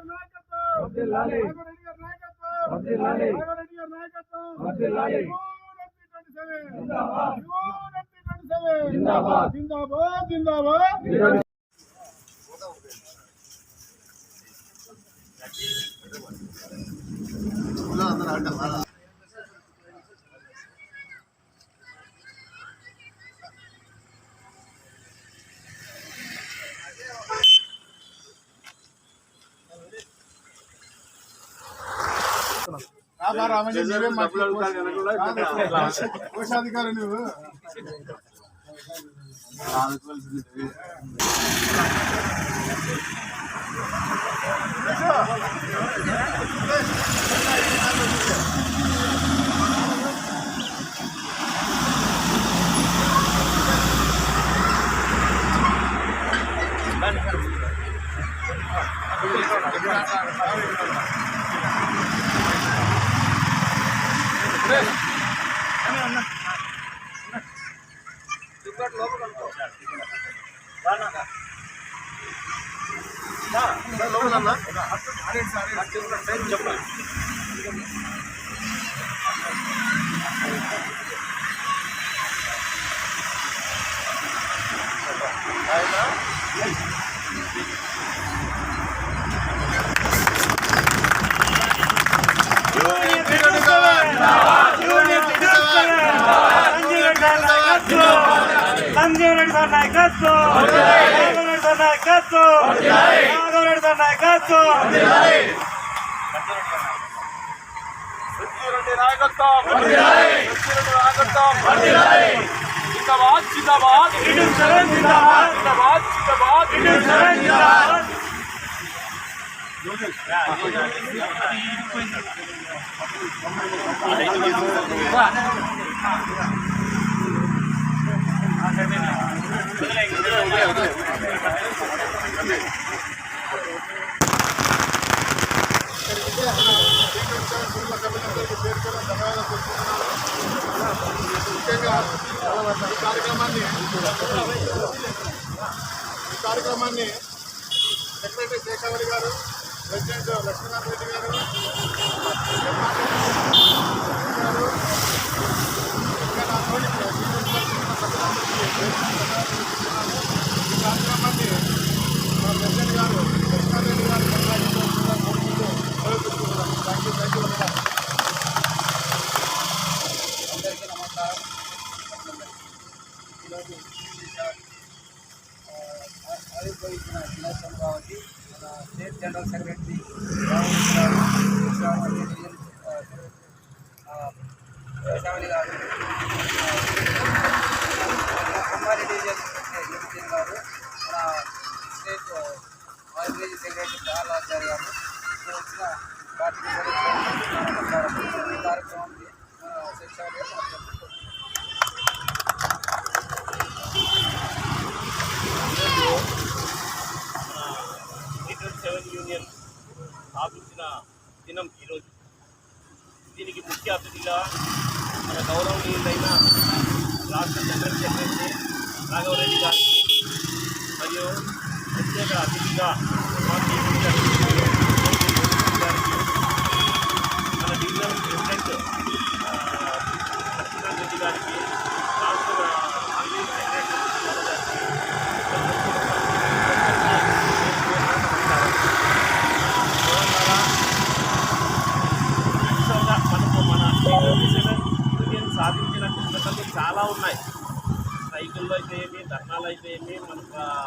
జిందాబాద్. Unity 27. జిందాబాద్. జిందాబాద్! జిందాబాద్ ఈరోజు రాబా రామని నువ్వేం మాట్లాడుతున్నావు కోశాధికారి నువ్వు సంజీవ్ రెడ్డి సార్ నాయకత్వం రాఘవ రెడ్డి సార్ నాయకత్వం రాఘవ రెడ్డి సార్ నాయకత్వం రెడ్డి నాయకత్వం రెడ్డి నాయకత్వం జిందాబాద్ జిందాబాద్ ఇటు శరణ్ జిందాబాద్ జిందాబాద్ జిందాబాద్ ఇటు శరణ్ ముఖ్యంగా ఈ కార్యక్రమాన్ని ఈ కార్యక్రమాన్ని సెక్రటరీ శేఖావరి గారు ప్రెసిడెంట్ లక్ష్మీనాథ్ రెడ్డి గారు గారు, ఇంకా నా తోటి ఈ కార్యక్రమాన్ని మా ప్రెసిడెంట్ గారు లక్ష్మీనాథ్ రెడ్డి గారు కొనసాగించాల్సిందిగా కోరుకుంటూ సెలవు తీసుకుంటున్నాను. Thank you thank you very much. అందరికీ నమస్కారం ఈరోజు ఆవిర్భవించిన దినోత్సవం కాబట్టి మన స్టేట్ జనరల్ సెక్రటరీ రామకృష్ణ గారు, కృష్ణారావు డివిజన్, ఆ, కేశవలి గారు కుమారి డివిజన్ డివిజన్ గారు మన స్టేట్ ఆర్గనైజ్ సెక్రటరీ బాలాచారి గారు ఇక్కడ వచ్చిన కార్యక్రమానికి సెవెన్ యూనియన్ స్థాపించిన దినం ఈరోజు దీనికి ముఖ్య అతిథిగా మన గౌరవనీయులైన రాష్ట్ర జనరల్ సెక్రటరీ రాఘవరెడ్డి గారికి మరియు ప్రత్యేక అతిథిగా మా 5mm magka ano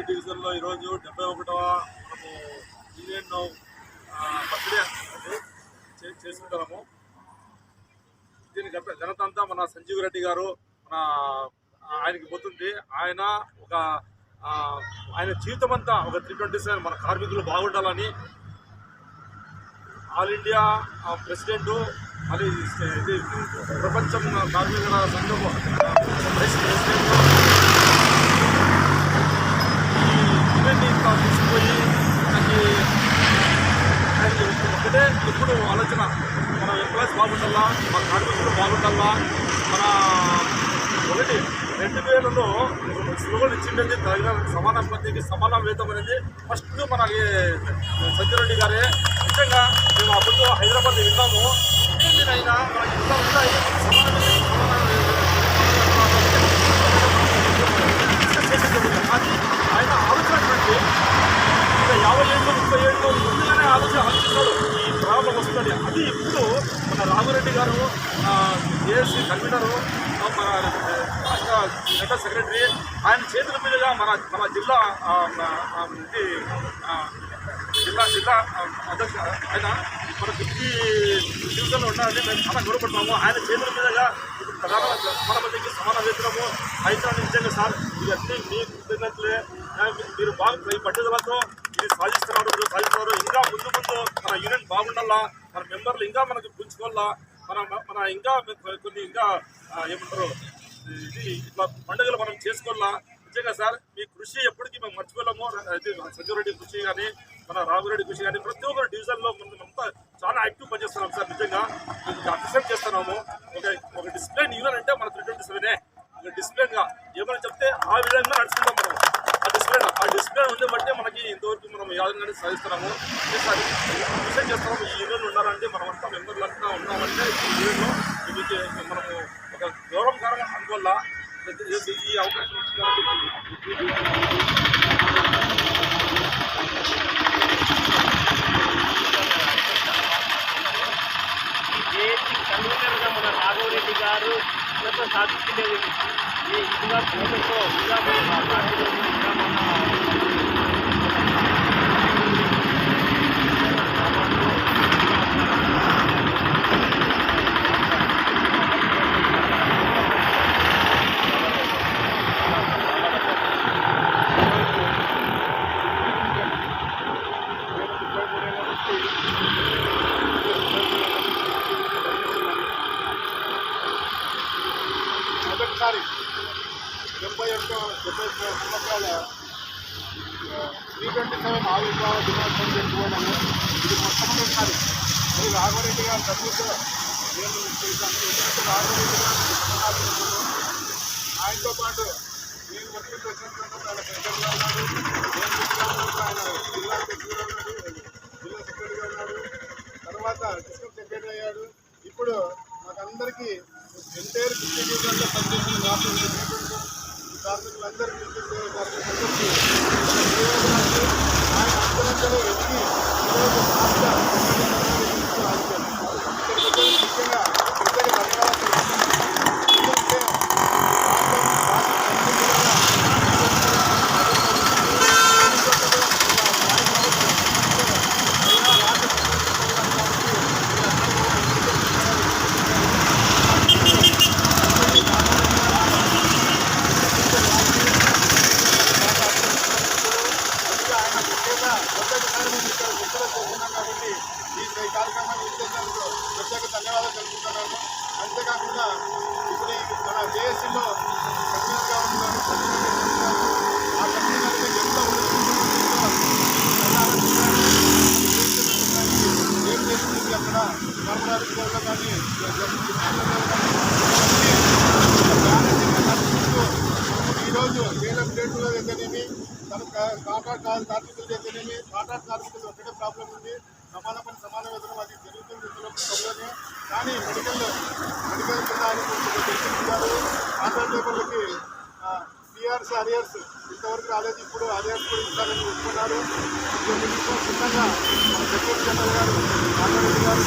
డివిజన్లో ఈరోజు డెబ్బై ఒకటవ మనము యూనియన్ బర్త్డే చేసుకుంటాము చే- దీని ఘనత అంతా మన సంజీవ్ రెడ్డి గారు మన ఆయనకి పోతుంది. ఆయన ఒక ఆయన జీవితం అంతా ఒక త్రీ ట్వంటీ సెవెన్ మన కార్మికులు బాగుండాలని ఆల్ ఇండియా ఆ, ప్రెసిడెంట్ మళ్ళీ ఇది ప్రపంచం కార్మికుల సంఘం వైస్ ప్రెసిడెంట్. ఈ ఈవెంట్ ఇంకా తీసుకుపోయి మనకి ఆయనకి ఒకటే. ఎప్పుడు ఆలోచన మన ఎంప్లాయీస్ బాగుండాలా మన కార్మికులు బాగుండాలా? మన ఒకటి రెండు వేలలో స్లోగన్ ఇచ్చిండేది తగిన సమాన పద్ధతికి సమాన వేతం అనేది ఫస్ట్ మనకి సంజయ్ గారే. నిజంగా మేము అప్పుడు హైదరాబాద్ విన్నాము. ఏంటి మనకి ఇంత ఉన్నాయి ఆయన ఆలోచన చూడండి యాభై ఏళ్ళు ముప్పై ఏళ్ళు ముందుగానే ఆలోచన ఆలోచిస్తాడు. ఈ ప్రాబ్లం వస్తుంది. అది ఇప్పుడు మన రాఘురెడ్డి గారు ఏఎస్సీ కన్వీనరు మన జనరల్ సెక్రటరీ. ఆయన చేతుల మీదుగా మన మన జిల్లా ఇది జిల్లా జిల్లా అధ్యక్ష ఆయన మన ఫిఫ్టీ డివిజన్లో ఉన్నారని మేము చాలా గౌరవపడుతున్నాము. ఆయన చేతుల మీదుగా ప్రధాన సమాన మందికి సమాన వేతనము అయితే నిజంగా సార్. ఇవన్నీ మీ కృతజ్ఞతలే. మీరు బాగా మీ పట్టుదలతో ఇది సాధిస్తున్నారు మీరు సాధిస్తున్నారు. ఇంకా ముందు ముందు మన యూనియన్ బాగుండాలా? మన మెంబర్లు ఇంకా మనకి పుంజుకోవాలా? మన మన ఇంకా కొన్ని ఇంకా ఏమంటారు ఇది ఇట్లా పండుగలు మనం చేసుకోవాలా? నిజంగా సార్ మీ కృషి ఎప్పటికీ మేము మర్చిపోలేము. ఇది కృషి కానీ మన రాఘురెడ్డి కృషి కానీ ప్రతి ఒక్కరు డివిజన్లో మనం అంతా చాలా యాక్టివ్ పనిచేస్తున్నాం సార్ నిజంగా. అప్రిషియేట్ చేస్తున్నాము. ఒక ఒక డిసిప్లిన్ యూనియన్ అంటే మన త్రీ ట్వంటీ సెవెనే. ఒక డిసిప్లిన్గా ఏమైనా చెప్తే ఆ విధంగా నడుచుకుంటాం మనం. ఆ డిసిప్లిన్ ఆ డిసిప్లిన్ ఉండే బట్టే మనకి ఇంతవరకు మనం యాదంగానే సాధిస్తున్నాము. అప్రిషియేట్ చేస్తున్నాము. ఈ ఈవెంట్ ఉన్నారంటే మనమంతా మెంబర్లు అంతా ఉన్నామంటే ఈ ఈవెంట్లో మీకు మనము ఒక గౌరవకరంగా అందువల్ల ఈ అవకాశం కన్వీనర్గా మన రాఘవరెడ్డి గారు సాధించలేదు ఈ ఇదిగా ప్రభుత్వం ఇంకా మన పార్టీలో ఇంకా మన మొదటిసారి డెబ్బై ఒక్క డెబ్బై ఒక్క సంవత్సరాల త్రీ ట్వంటీ సెవెన్ ఆవిర్భావ దినోత్సవం జరుపుకోవడము ఇది మొట్టమొదటిసారి మరి రాఘవరెడ్డి గారు తప్పుతో నేను చేశాను ఎందుకంటే రాఘవరెడ్డి గారు కృష్ణనాథుడు. ఆయనతో పాటు నేను వచ్చి ప్రెసిడెంట్ ఆయన సెక్రటరీగా ఉన్నాడు ఆయన జిల్లా ఉన్నాడు. జిల్లా సెక్రటరీగా ఉన్నాడు తర్వాత డిస్ట్రిక్ట్ సెక్రటరీ అయ్యాడు. ఇప్పుడు మాకందరికీ ఎంటైర్ డిస్ట్రిక్ట్ డివిజన్లో పనిచేసిన కార్మికులు కార్మికులందరికీ కార్మికులందరికీ ఆయన అందరందరూ ఎదిగి ఈరోజు రాష్ట్ర ఇక్కడికి వచ్చి ముఖ్యంగా ఇద్దరి ధన్యవాదాలు ఎందుకంటే అందుకే ఆయన ముఖ్యంగా మొదటిసారి మేము ఇక్కడ గుర్తులో చేస్తున్నాం కాబట్టి ఈ ఈ కార్యక్రమాన్ని ఇచ్చేసినందుకు ప్రత్యేక ధన్యవాదాలు తెలుపుతున్నాము అంతేకాకుండా ఇప్పుడు మన జేఏసీలో కన్వీనర్గా ఉన్నారు ఆ కన్వీనర్కి ఎంత ఏం చేస్తుంది అక్కడ కర్మరాజు గారు కానీ ఈరోజు వేలం రేట్లు అయితేనేమి తన కాంట్రాక్ట్ కార్మికులు అయితేనేమి కాంట్రాక్ట్ కార్మికులు ఒకటే ప్రాబ్లం ఉంది సమాన పని సమాన వేతనం అది జరుగుతుంది ఇందులో ప్రభుత్వమే కానీ మెడికల్ మెడికల్ కింద ఆధార్ టేబుల్కి తెలిసించారు కాంట్రాక్ట్ అరియర్స్ ఇంతవరకు రాలేదు. ఇప్పుడు అరియర్స్ కూడా ఇస్తారని ఒప్పుకున్నారు. ఇప్పుడు చిన్నగా మన సెక్రటరీ జనరల్ గారు రామారెడ్డి గారు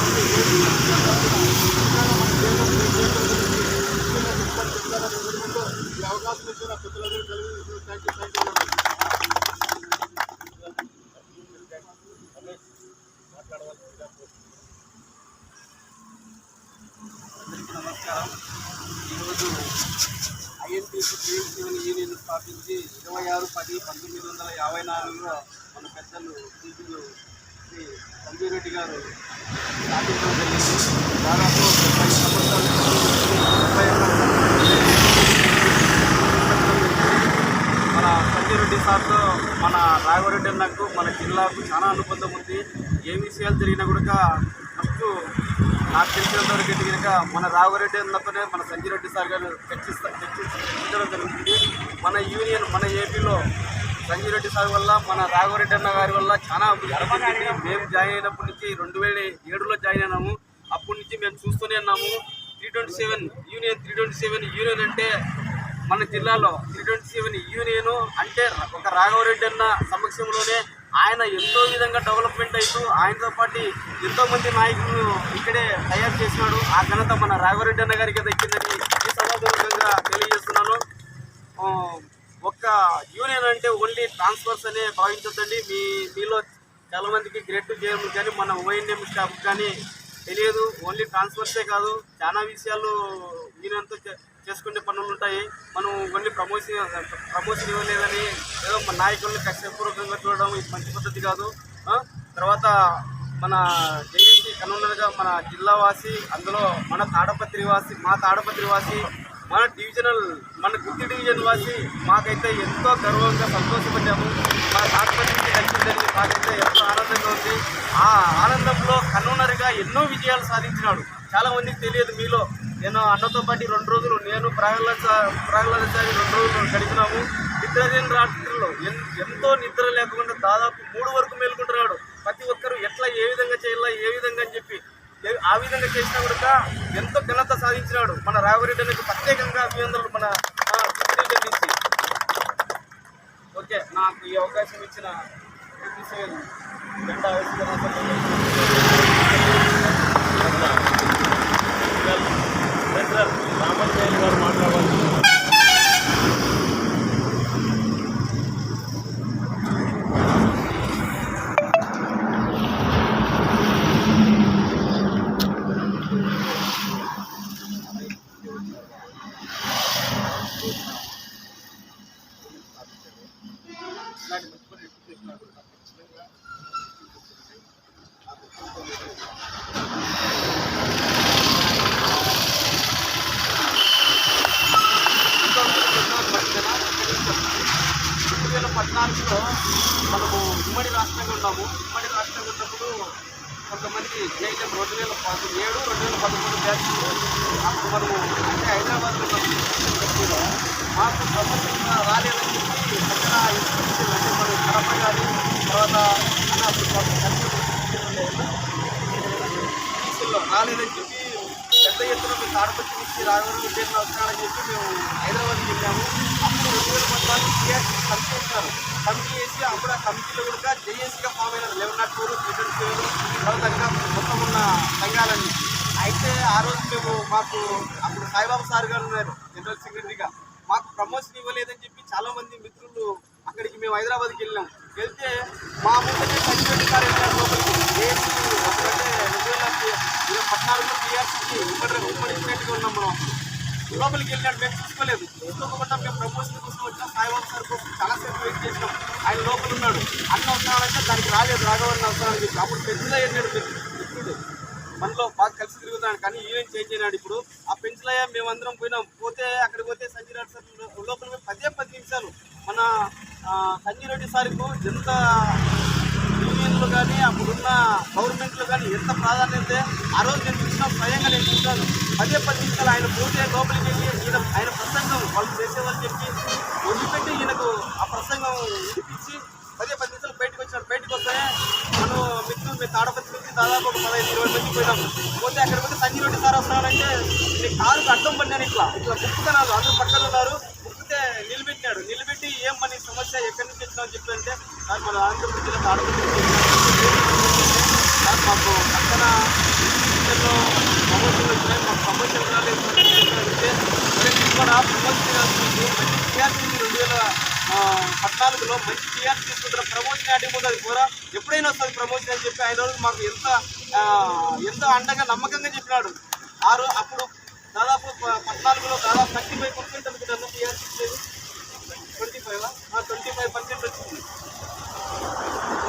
ఈ అవకాశం ఇచ్చిన పెద్దలందరూ Telugu thank you thank you అందరికీ నమస్కారం ఈరోజు ఐఎన్టీసీ టీఎంసీని యూనియన్ స్థాపించి ఇరవై ఆరు పది పంతొమ్మిది వందల యాభై నాలుగులో మన పెద్దలు పూజలు శ్రీ సంజీరెడ్డి గారు స్థాపించడం జరిగింది దాదాపు ముప్పై ముప్పై మన సంజయ్ రెడ్డి సార్తో మన రాఘవరెడ్డి అన్నకు మన జిల్లాకు చాలా అనుబంధం ఉంది. ఏ విషయాలు జరిగినా కూడా ఫస్ట్ నాకు తెలిసినంత వరకు కనుక మన రాఘవరెడ్డి అన్నతోనే మన సంజీరెడ్డి సార్ గారు చర్చిస్తా చర్చించడం జరుగుతుంది మన యూనియన్ మన ఏపీలో సంజీరెడ్డి సార్ వల్ల మన రాఘవరెడ్డి అన్న గారి వల్ల చాలా అభివృద్ధి మేము జాయిన్ అయినప్పటి నుంచి రెండు వేల ఏడులో జాయిన్ అయినాము. అప్పటి నుంచి మేము చూస్తూనే ఉన్నాము. Three twenty seven union three twenty seven union అంటే మన జిల్లాలో త్రీ ట్వంటీ సెవెన్ యూనియన్ అంటే ఒక రాఘవరెడ్డి అన్న సమక్షంలోనే ఆయన ఎంతో విధంగా డెవలప్మెంట్ అవుతూ ఆయనతో పాటు ఎంతో మంది నాయకులను ఇక్కడే తయారు చేసినాడు. ఆ ఘనత మన రాఘవరెడ్డి అన్న గారికి దక్కిందని ఈ సభాపూర్వకంగా తెలియజేస్తున్నాను. ఒక్క యూనియన్ అంటే ఓన్లీ ట్రాన్స్ఫర్స్ అనే భావించొద్దండి. మీ మీలో చాలామందికి గ్రేట్ చేయడం కానీ మన ఓఎన్ఎం స్టాఫ్ కానీ తెలియదు. ఓన్లీ ట్రాన్స్ఫర్సే కాదు. చాలా విషయాలు ఈయనంతా చే- చేసుకునే పనులు ఉంటాయి. మనం ఓన్లీ ప్రమోషన్ ప్రమోషన్ ఇవ్వలేదని ఏదో మన నాయకుల్ని కష్టపూర్వకంగా చూడడం ఇది మంచి పద్ధతి కాదు. తర్వాత మన జేఏసీ కన్వీనర్గా మన జిల్లా వాసి అందులో మన తాడపత్రి వాసి మా తాడపత్రి వాసి మన డివిజనల్ మన గుత్తి డివిజన్ వాసి మాకైతే ఎంతో గర్వంగా సంతోషపడ్డాము. మా తాడపత్రికి కలిసిందని మాకైతే ఎంతో ఆనందంగా ఉంది. ఆ ఆనందంలో కన్నునరిగా ఎన్నో విజయాలు సాధించినాడు. చాలామందికి తెలియదు మీలో. నేను అన్నతో పాటు రెండు రోజులు నేను ప్రహ్లాద్ సార్ సార్ రెండు రోజులు గడిపినాము నిద్ర లేని ఎన్- ఎంతో నిద్ర లేకుండా దాదాపు మూడు వరకు మేలుకుంటున్నాడు. ప్రతి ఒక్కరు ఎట్లా ఏ విధంగా చేయాలా ఏ విధంగా అని చెప్పి ఆ విధంగా చేసినా కూడా ఎంతో ఘనత సాధించినాడు. మన రాఘవరెడ్డి అనేది ప్రత్యేకంగా అభినందనలు మన ఆ, నుంచి ఓకే నాకు ఈ అవకాశం ఇచ్చిన జెండా సార్ రామచంద్ర గారు మాట్లాడాలి నాలుగులో మనము ఉమ్మడి రాష్ట్రంగా ఉన్నాము. ఉమ్మడి రాష్ట్రంగా ఉన్నప్పుడు కొంతమంది జైలం రెండు వేల ఏడు రెండు వేల పదమూడు బ్యాచ్ అప్పుడు మనము అంటే హైదరాబాద్లో ఉన్నప్పుడు మాకు ప్రమోషన్ రాలేదని చెప్పి అక్కడ ఇన్స్టిట్యూషన్ అంటే మనం కడప గారి తర్వాత అన్న అప్పుడు మాకు బీసీలో రాలేదని చెప్పి పెద్ద ఎత్తున మేము తాడపత్రి నుంచి రాఘవరం విజయంలో వస్తానని చెప్పి మేము హైదరాబాద్కి వెళ్ళాము. అప్పుడు రెండు వేల పద్నాలుగు టీఆర్సీ కమిటీ వచ్చారు కమిటీ వేసి అప్పుడు ఆ కమిటీలో కూడా జేఏసీగా ఫామ్ అయిన eleven naught four three seven తర్వాత మొత్తం ఉన్న సంఘాలన్నీ. అయితే ఆ రోజు మేము మాకు అప్పుడు సాయిబాబా సార్ గారు ఉన్నారు జనరల్ సెక్రటరీగా. మాకు ప్రమోషన్ ఇవ్వలేదని చెప్పి చాలామంది మిత్రులు అక్కడికి మేము హైదరాబాద్కి వెళ్ళాం. వెళ్తే మా ముందుకే గారు సార్ వెళ్ళారు లోపలికి ఏసీ అప్పుడంటే రెండు వేల ఇరవై పద్నాలుగులో టీఆర్సీకి ఉమ్మడి ఉమ్మడి స్టేట్గా ఉన్నాం మనం. లోపలికి వెళ్ళాడు మేము చూసుకోలేదు. చూసుకోకుండా మేము ప్రమోషన్ కోసం వచ్చినాం సాయిబాబు సార్ కోసం చాలాసేపు వెయిట్ చేసినాం. ఆయన లోపల ఉన్నాడు. అన్న అవసరాలంటే దానికి రాలేదు. రాఘవన్న వస్తానని చెప్పి అప్పుడు పెన్సిలయ్య వెళ్ళాడు మిత్రుడు మనలో బాగా కలిసి తిరుగుతాడు కానీ ఈవెంట్ చేంజ్ అయినాడు ఇప్పుడు? ఆ పెన్సిలయ్య మేమందరం పోయినాం. పోతే అక్కడికి పోతే సంజయ్ రెడ్డి సార్ లోపల పదే పది నిమిషాలు మన సంజయ్ రెడ్డి సార్కు ఎంత యూనియన్లు కానీ అప్పుడున్న గవర్నమెంట్లు కానీ ఎంత ప్రాధాన్యత ఆ రోజు నేను చూసిన స్వయంగా నేను చూశాను. పదే పది నిమిషాలు ఆయన పోతే లోపలికి వెళ్ళి ఈయన ఆయన ప్రసంగం వాళ్ళు చేసేవాళ్ళు చెప్పి వదిలిపెట్టి ఈయనకు ఆ ప్రసంగం వినిపించి పదే పది నిమిషాలు బయటకు వచ్చాడు బయటకు వస్తే మనం మిత్రులు మీ తాడపతి నుంచి దాదాపు ఒక పదహైదు ఇరవై మంది పోయినాము పోతే అక్కడ పోతే సంజయ్ రెడ్డి సార్ వస్తున్నారంటే నీ కారుకు అర్థం పడినాను ఇట్లా. ఇట్లా బుక్కుతున్నాను అందరూ పక్కన ఉన్నారు. బుక్కితే నిలబెట్టాడు నిలబెట్టి ఏం మన సమస్య ఎక్కడి నుంచి వచ్చిందని చెప్పి అంటే సార్ మన ఆంధ్రప్రదేశ్ జిల్లా తాడపత్రి సార్ మాకు పక్కన ఇంట్లో సమస్యలు వచ్చినాయి మాకు సమస్యలు రాలేదు సార్ అని ఇక్కడ ప్రమోషన్ టీఆర్సీ రెండు వేల పద్నాలుగులో మంచి టీఆర్ తీసుకుంటున్న ప్రమోషన్ అడిగిపోతుంది కూడా ఎప్పుడైనా వస్తుంది ప్రమోషన్ అని చెప్పి ఆయన మాకు ఎంత ఎంత అండగా నమ్మకంగా చెప్పినాడు. ఆ రో అప్పుడు దాదాపు పద్నాలుగులో దాదాపు థర్టీ ఫైవ్ పర్సెంట్ అనుకుంటాను టీఆర్సీ ఇచ్చేది twenty five? Twenty five percent వచ్చింది.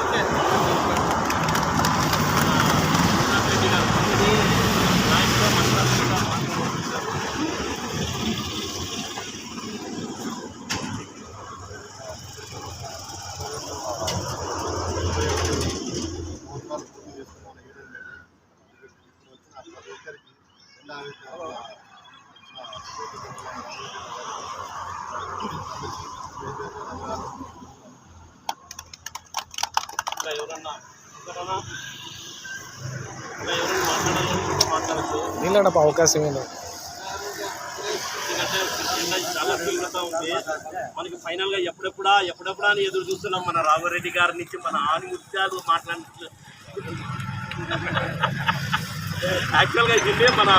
ఓకే. మాట్లాడచ్చు అవకాశం ఏందో చాలా తీవ్రత ఉంది. మనకి ఫైనల్గా ఎప్పుడెప్పుడా ఎప్పుడెప్పుడా అని ఎదురు చూస్తున్నాం మన రాఘవరెడ్డి గారి నుంచి మన ఆని ముత్యాలు మాట్లాడి యాక్చువల్గా ఇది మన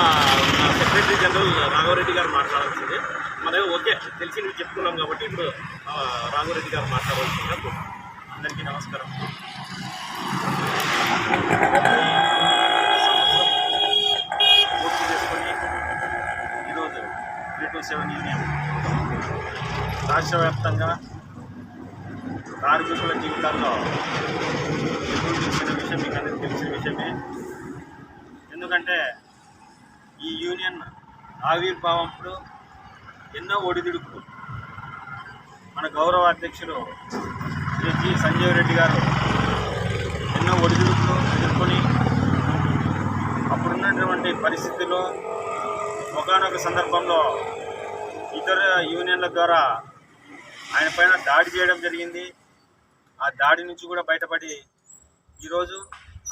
సెక్రటరీ జనరల్ రాఘవరెడ్డి గారు మాట్లాడాల్సింది. మనం ఓకే తెలిసి చెప్పుకున్నాం కాబట్టి ఇప్పుడు రాఘవరెడ్డి గారు మాట్లాడాల్సిందిగా అందరికీ నమస్కారం. త్రీ టు రాష్ట్ర వ్యాప్తంగా కార్మికుల జీవితాల్లో ఎదురు చూసిన విషయం మీకు అందరికీ తెలిసిన విషయమే. ఎందుకంటే ఈ యూనియన్ ఆవిర్భావంప్పుడు ఎన్నో ఒడిదుడుకులు. మన గౌరవ అధ్యక్షులు శ్రీ జి. సంజీవ్ రెడ్డి గారు ఎన్నో ఒడిదుడుకులు ఎదుర్కొని అప్పుడున్నటువంటి పరిస్థితుల్లో ఒకనొక సందర్భంలో ఇతర యూనియన్ల ద్వారా ఆయన పైన దాడి చేయడం జరిగింది. ఆ దాడి నుంచి కూడా బయటపడి ఈరోజు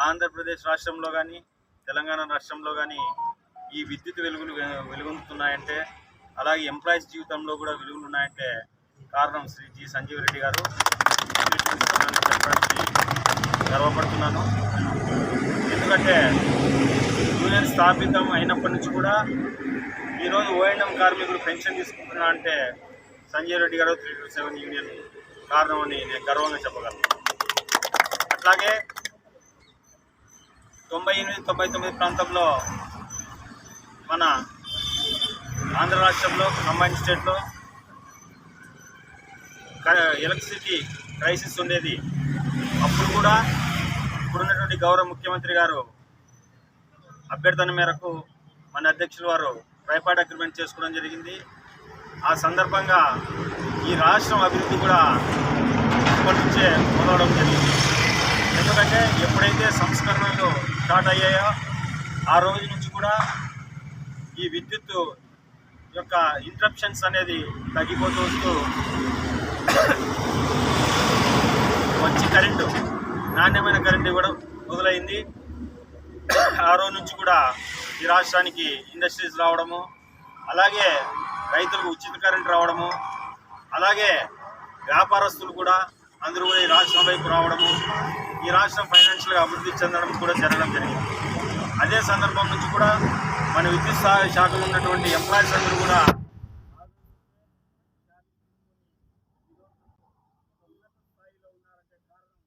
ఆంధ్రప్రదేశ్ రాష్ట్రంలో కానీ తెలంగాణ రాష్ట్రంలో కానీ ఈ విద్యుత్ వెలుగులు వె- వెలుగొందుతున్నాయంటే అలాగే ఎంప్లాయీస్ జీవితంలో కూడా వెలుగులు ఉన్నాయంటే కారణం శ్రీ జి సంజీవ్ రెడ్డి గారు. చెప్పడానికి గర్వపడుతున్నాను. ఎందుకంటే యూనియన్ స్థాపితం అయినప్పటి నుంచి కూడా ఈరోజు ఓఎన్ఎం కార్మికులు పెన్షన్ తీసుకుంటున్నా అంటే సంజయ్ రెడ్డి గారు త్రీ టూ సెవెన్ యూనియన్ కారణం అని నేను గర్వంగా చెప్పగలను. అట్లాగే తొంభై ఎనిమిది తొంభై తొమ్మిది ప్రాంతంలో మన ఆంధ్ర రాష్ట్రంలో కంబైన్ స్టేట్లో ఎలక్ట్రిసిటీ క్రైసిస్ ఉండేది. అప్పుడు కూడా ఇప్పుడున్నటువంటి గౌరవ ముఖ్యమంత్రి గారు అభ్యర్థన మేరకు మన అధ్యక్షులు వారు ట్రైపాడ్ అగ్రిమెంట్ చేసుకోవడం జరిగింది. ఆ సందర్భంగా ఈ రాష్ట్రం అభివృద్ధి కూడా ఇప్పటి నుంచే మొదలవడం జరిగింది. ఎందుకంటే ఎప్పుడైతే సంస్కరణలు స్టార్ట్ అయ్యాయో ఆ రోజు నుంచి కూడా ఈ విద్యుత్ యొక్క ఇంటరప్షన్స్ అనేది తగ్గిపోతూ వస్తూ మంచి కరెంటు నాణ్యమైన కరెంటు ఇవ్వడం మొదలైంది. ఆ రోజు నుంచి కూడా ఈ రాష్ట్రానికి ఇండస్ట్రీస్ రావడము అలాగే రైతులకు ఉచిత కరెంట్ రావడము అలాగే వ్యాపారస్తులు కూడా అందరూ కూడా ఈ రాష్ట్రం వైపు రావడము ఈ రాష్ట్రం ఫైనాన్షియల్గా అభివృద్ధి చెందడం కూడా జరగడం జరిగింది. అదే సందర్భం నుంచి కూడా మన విద్యుత్ శా- శాఖలో ఉన్నటువంటి ఎంప్లాయీస్ అందరూ కూడా స్థాయిలో ఉన్నారంటే కారణం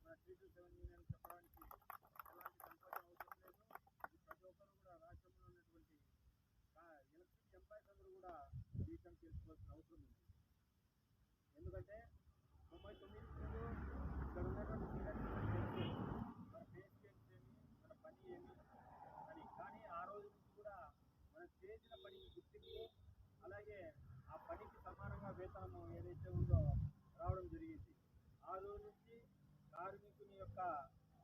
మన త్రీ టు సెవెన్ యూనియన్ చెప్పడానికి ఎలాంటి సంకోచం అవసరం లేదు ఇది ప్రతి ఒక్కరు కూడా రాష్ట్రంలో ఉన్నటువంటి ఎలక్ట్రిక్ ఎంప్లాయీస్ అందరూ కూడా ఈ విషయం తెలుసుకోవాల్సిన అవసరం ఉంది ఎందుకంటే తొంభై తొమ్మిది ముందు ఇక్కడ ఉన్నటువంటి సీనియర్స్ మన ఫేస్ ఏమి మన పని ఏమి అని కానీ ఆ రోజు నుంచి కూడా మనం చేసిన పనికి గుర్తింపు అలాగే ఆ పనికి సమానంగా వేతనము ఏదైతే ఉందో రావడం జరిగింది. ఆ రోజు నుంచి కార్మికుని యొక్క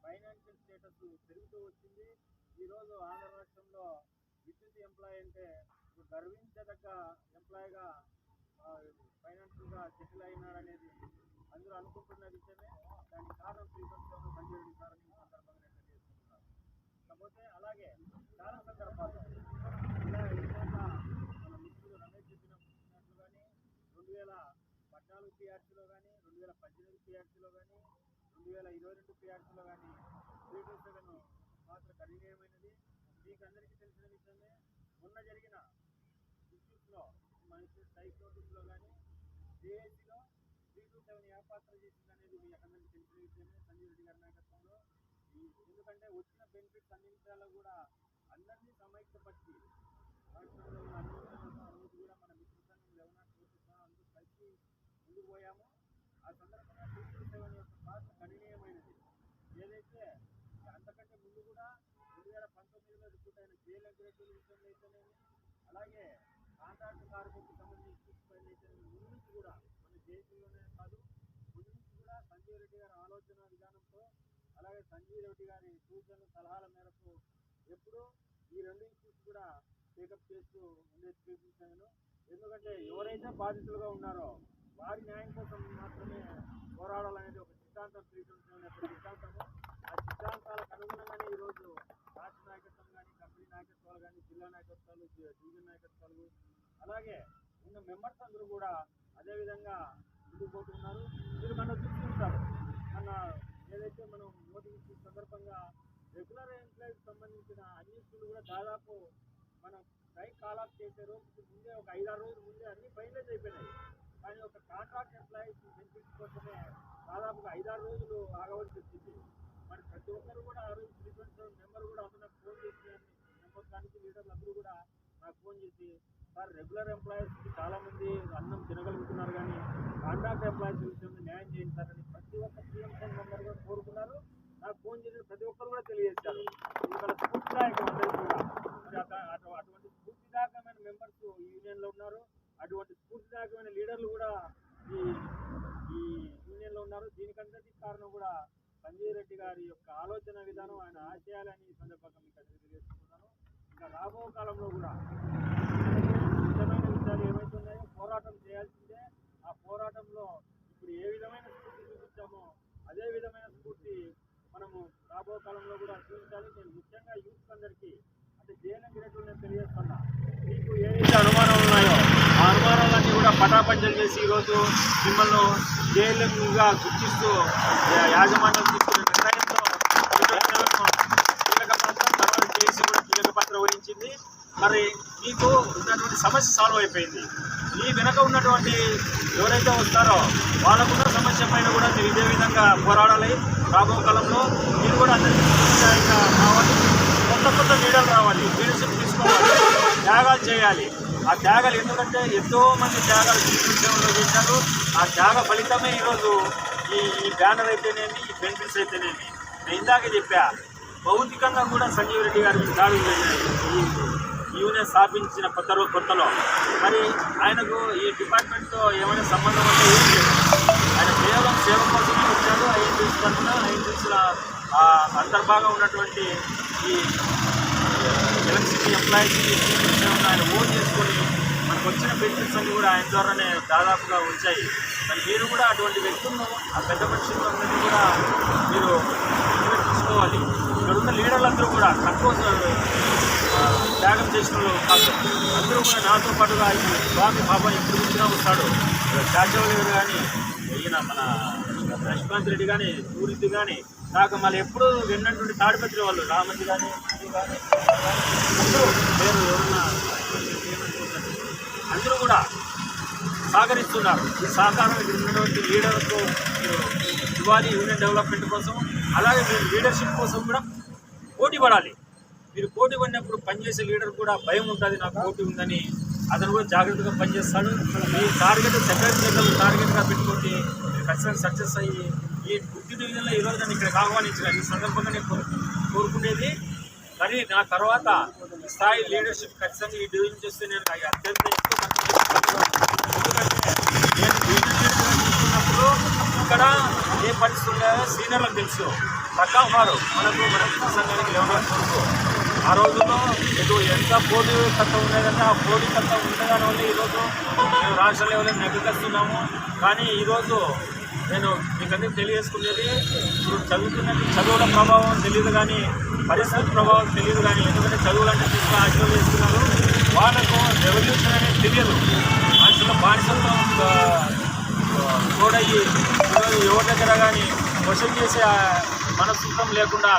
ఫైనాన్షియల్ స్టేటస్ పెరుగుతూ వచ్చింది. ఈరోజు ఆంధ్ర రాష్ట్రంలో విద్యుత్ ఎంప్లాయ్ అంటే గర్వించదగ్గ ఎంప్లాయ్గా ఫైనాన్షియల్గా సెటిల్ అయినాడనేది అందరూ అనుకుంటున్న విషయమే. దానికి కారణం శ్రీపతిలో సంజయ్ సందర్భంగా నేను కాకపోతే అలాగే చాలా సందర్భాల్లో ఇలా ఇందాక మన మిత్రుడు రమేష్ చెప్పినట్లుగానే రెండు వేల పద్నాలుగు పిఆర్సీలో కానీ రెండు వేల పద్దెనిమిది పిఆర్సీలో కానీ రెండు వేల ఇరవై రెండు పిఆర్సీలో కానీ త్రీ టు సెవెన్ పాత్ర గణనీయమైనది. మీకు అందరికీ తెలిసిన విషయమే మొన్న జరిగిన ఇష్యూస్లో మనిషి సైట్ నోటీస్లో కానీ జేఏసీలో త్రీ టూ సెవెన్ ఏ పాత్ర చేసిందనేది మీ అందరికీ తెలిసిన విషయమే సంజయ్ రెడ్డి గారి నాయకత్వంలో. ఎందుకంటే వచ్చిన బెనిఫిట్స్ అన్నింటిలో కూడా అందరినీ సమైక్యపరిచి రాష్ట్రంలో ఉన్న అన్ని యూనియన్లతో ఆ రోజు కూడా మన మిత్ర సంఘం లెవెనాట్ కోర్టుతో అందరూ కలిసి ముందుకు పోయాము ఆ సందర్భంగా టూ టూ సెవెన్ యొక్క పాత్ర గణనీయమైనది ఏదైతే అంతకంటే ముందు కూడా రెండు వేల పంతొమ్మిదిలో రిపోర్ట్ అయిన జైలు అగ్రెసివ్ విషయంలో అయితేనేమి అలాగే కాంట్రాక్ట్ కార్మికులకు సంబంధించిన ఇష్యూస్ అయితేనేమి ముందు నుంచి కూడా మన జేసీలోనే కాదు ముందు నుంచి కూడా సంజీవ్ రెడ్డి గారి ఆలోచన విధానంతో అలాగే సంజీవ్ రెడ్డి గారి సూచనలు సలహాల మేరకు ఎప్పుడూ ఈ ఈ రెండు ఇష్యూస్ కూడా టేకప్ చేస్తూ ఉండే చూపించాను ఎందుకంటే ఎవరైతే బాధితులుగా ఉన్నారో వారి న్యాయం కోసం మాత్రమే పోరాడాలనేది ఒక సిద్ధాంతం త్రీ ట్వంటీ సిద్ధాంతము. ఆ సిద్ధాంతాలకు అనుగుణంగానే ఈరోజు రాష్ట్ర నాయకత్వం కానీ కంపెనీ నాయకత్వాలు కానీ జిల్లా నాయకత్వాలు డివిజన్ నాయకత్వాలు అలాగే ఉన్న మెంబర్స్ అందరూ కూడా అదే విధంగా ముందుకు పోతున్నారు. మీరు మనం చూస్తుంటారు మన ఏదైతే మనం మోదీ సందర్భంగా రెగ్యులర్ ఎంప్లాయీకి సంబంధించిన అన్ని ఇష్యూలు కూడా దాదాపు మనం టైం కాల్ ఆఫ్ చేసే రోజుకి ముందే ఒక ఐదారు రోజుల ముందే అన్ని ఫైనలైజ్ అయిపోయినాయి. కానీ ఒక కాంట్రాక్ట్ ఎంప్లాయీస్ బెనిఫిట్స్ కోసమే దాదాపుగా ఐదారు రోజులు ఆగవలసి వచ్చింది. మరి ప్రతి ఒక్కరు కూడా ఆ రోజు త్రీ మెంబర్ కూడా అందరూ నాకు ఫోన్ చేసి మెంబర్ దానికి లీడర్లు అందరూ కూడా నాకు ఫోన్ చేసి సార్ రెగ్యులర్ ఎంప్లాయీస్కి చాలామంది అన్నం తినగలుగుతున్నారు కానీ కాంట్రాక్ట్ ఎంప్లాయీస్ విషయంలో న్యాయం చేయండి సార్ అని ప్రతి ఒక్క సీఎంసీ మెంబర్ కూడా కోరుకున్నారు. నాకు ఫోన్ చేసిన ప్రతి ఒక్కరు కూడా తెలియజేశారు. ఇక్కడ స్ఫూర్తిదాయకం అందరికీ కూడా. మరి అటువంటి స్ఫూర్తిదాయకమైన మెంబర్స్ యూనియన్లో ఉన్నారు. అటువంటి స్ఫూర్తిదాయకమైన లీడర్లు కూడా ఈ ఈ యూనియన్లో ఉన్నారు. దీనికంతటి కారణం కూడా సంజయ్ రెడ్డి గారి యొక్క ఆలోచన విధానం ఆయన ఆశయాలని ఈ సందర్భంగా మీకు తెలియజేసుకుంటున్నాను. ఇంకా రాబో కాలంలో కూడా ముఖ్యమైన విషయాలు ఏమైతే ఉన్నాయో పోరాటం చేయాల్సిందే. ఆ పోరాటంలో ఇప్పుడు ఏ విధమైన స్ఫూర్తి చూపించామో అదే విధమైన స్ఫూర్తి మనము రాబో కాలంలో కూడా చూపించాలి. నేను ముఖ్యంగా యూత్ అందరికీ అంటే జేఎన్ఎం గ్రేడ్లు నేను తెలియజేస్తున్నా మీకు ఏ అనుమానం ఉన్నాయో కూడా పటాపంచలు చేసి ఈరోజు మిమ్మల్ని జైలుగా గుర్తిస్తూ యాజమాన్యం తీసుకున్న నిర్ణయంతో కీలక పాత్ర తర్వాత చేసి కూడా కీలక పాత్ర వహించింది. మరి మీకు ఉన్నటువంటి సమస్య సాల్వ్ అయిపోయింది. మీ వెనక ఉన్నటువంటి ఎవరైతే వస్తారో వాళ్ళకున్న సమస్య పైన కూడా మీరు ఇదే విధంగా పోరాడాలి. రాబో కాలంలో మీరు కూడా అందరికీ కావాలి కొత్త కొత్త లీడర్లు రావాలి. లీడర్షిప్ తీసుకోవాలి. త్యాగాలు చేయాలి. ఆ త్యాగాలు ఎందుకంటే ఎంతో మంది త్యాగాలు సేవలో చేశారు. ఆ త్యాగ ఫలితమే ఈరోజు ఈ ఈ బ్యానర్ అయితేనేమి ఈ పెన్సిల్స్ అయితేనేమి. నేను ఇందాక చెప్పా భౌతికంగా కూడా సంజీవ్ రెడ్డి గారి దాడు ఈ యూనియన్ స్థాపించిన కొత్త కొత్తలో. మరి ఆయనకు ఈ డిపార్ట్మెంట్తో ఏమైనా సంబంధం అంటే ఏం లేదు ఆయన కేవలం సేవ కోసమే వచ్చాడు. ఐఎన్టీసీ ఆయన ఐఎన్టీసీల అంతర్భాగం ఉన్నటువంటి ఈ ఎలక్ట్రిసిటీ ఎంప్లాయీస్ ఆయన ఓన్ చేసుకొని మనకు వచ్చిన బెనిఫిట్స్ అన్ని కూడా ఆయన ద్వారానే దాదాపుగా వచ్చాయి. మరి మీరు కూడా అటువంటి వ్యక్తులను ఆ పెద్ద మనుషులు అందరినీ కూడా మీరు తీసుకోవాలి ఇక్కడ ఉన్న లీడర్లందరూ కూడా తక్కువ త్యాగం చేసిన అందరూ కూడా నాతో పాటుగా ఈ స్వామి బాబా ఇప్పుడు వచ్చినా వస్తాడు చాచవల్లి గారు కానీ ఈయన మన రష్కాంత్ రెడ్డి కానీ సూరిత్ కానీ నాకు మళ్ళీ ఎప్పుడు విన్నటువంటి తాడిపత్రి వాళ్ళు రామంది కానీ కానీ అందరూ నేను ఎవరన్నా అందరూ కూడా సహకరిస్తున్నారు. ఈ సహకారం ఇక్కడ ఉన్నటువంటి లీడర్కు ఇవ్వాలి యూనియన్ డెవలప్మెంట్ కోసం. అలాగే మీరు లీడర్షిప్ కోసం కూడా పోటీ పడాలి. మీరు పోటీ పడినప్పుడు పనిచేసే లీడర్ కూడా భయం ఉంటుంది నాకు పోటీ ఉందని. అతను కూడా జాగ్రత్తగా పనిచేస్తాడు. మీ టార్గెట్ సెక్రటరీ టార్గెట్గా పెట్టుకోండి మీరు ఖచ్చితంగా సక్సెస్ అయ్యి ఈ బుద్ధి డివిజన్లో ఈరోజు నన్ను ఇక్కడికి ఆహ్వానించిన ఈ సందర్భంగా నేను కోరుకునేది మరి నా తర్వాత స్థాయి లీడర్షిప్ ఖచ్చితంగా ఈ డివిజన్ చేస్తే నేను నాకు అత్యంత ఎందుకంటే నేను డివిజన్ లీడర్గా తీసుకున్నప్పుడు ఇక్కడ ఏ పరిస్థితులు ఉన్నాయో సీనియర్లకు తెలుసు. పక్కా వారు మనకు మన సంఘానికి ఎవరో ఆ రోజుల్లో ఇటు ఎంత పోటీ తత్వం ఉండేదంటే ఆ పోటీ తత్వం ఉండగానే వల్ల ఈరోజు మేము రాష్ట్ర లెవెల్లో నెగ్గస్తున్నాము కానీ ఈరోజు నేను మీకన్నీ తెలియజేసుకునేది ఇప్పుడు చదువుతున్నది చదువుల ప్రభావం తెలియదు కానీ పరిస్థితి ప్రభావం తెలియదు కానీ ఎందుకంటే చదువులు అంటే తీసుకుని ఆశలు వేస్తున్నారు. వాళ్ళకు రెవల్యూషన్ అనేది తెలియదు. మనుషుల బానిసల్లో తోడయ్యి ఈరోజు ఎవరి దగ్గర కానీ క్వశ్చన్ చేసే మనస్తత్వం లేకుండా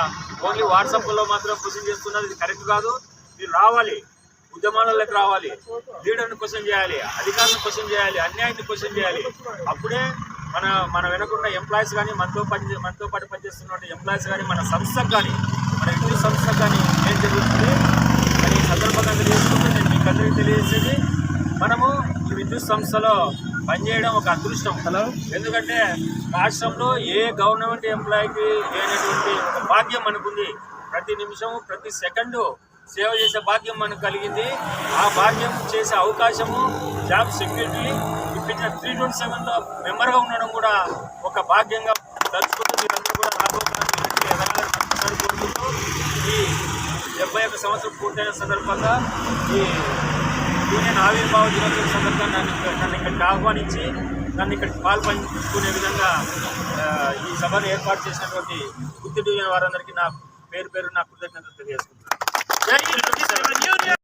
ఓన్లీ వాట్సాప్లో మాత్రం క్వశ్చన్ చేస్తున్నది ఇది కరెక్ట్ కాదు. మీరు రావాలి. ఉద్యమాలలోకి రావాలి. లీడర్ని క్వశ్చన్ చేయాలి. అధికారులను క్వశ్చన్ చేయాలి. అన్యాయాన్ని క్వశ్చన్ చేయాలి. అప్పుడే మన మన వెనకున్న ఎంప్లాయీస్ కానీ మనతో పని మనతో పాటు పనిచేస్తున్న ఎంప్లాయీస్ కానీ మన సంస్థకు కానీ మన విద్యుత్ సంస్థకు కానీ ఏం జరుగుతుంది? అని సందర్భంగా తెలియజేసుకుంటే నేను మీకు అందరికీ తెలియజేసేది మనము ఈ విద్యుత్ సంస్థలో పనిచేయడం ఒక అదృష్టం. హలో? ఎందుకంటే రాష్ట్రంలో ఏ గవర్నమెంట్ ఎంప్లాయీకి లేనటువంటి ఒక భాగ్యం మనకుంది ప్రతి నిమిషం ప్రతి సెకండు సేవ చేసే భాగ్యం మనకు కలిగింది. ఆ భాగ్యం చేసే అవకాశము జాబ్ సెక్యూరిటీ త్రీ ట్వంటీ సెవెన్లో మెంబర్గా ఉండడం కూడా ఒక భాగ్యంగా తలుచుకుంటూ మీరందరూ కూడా రాబోతున్నారు ఎదగాలని కోరుకుంటూ ఈ డెబ్బై ఒక్క సంవత్సరం పూర్తయిన సందర్భంగా ఈ యూనియన్ ఆవిర్భావ దినోత్సవం సందర్భంగా నన్ను నన్ను ఇక్కడికి ఆహ్వానించి నన్ను ఇక్కడికి పాల్పంచుకునే విధంగా ఈ సభను ఏర్పాటు చేసినటువంటి గుత్తి యూనియన్ వారందరికీ నా పేరు పేరు నా కృతజ్ఞతలు తెలియజేసుకుంటున్నాను.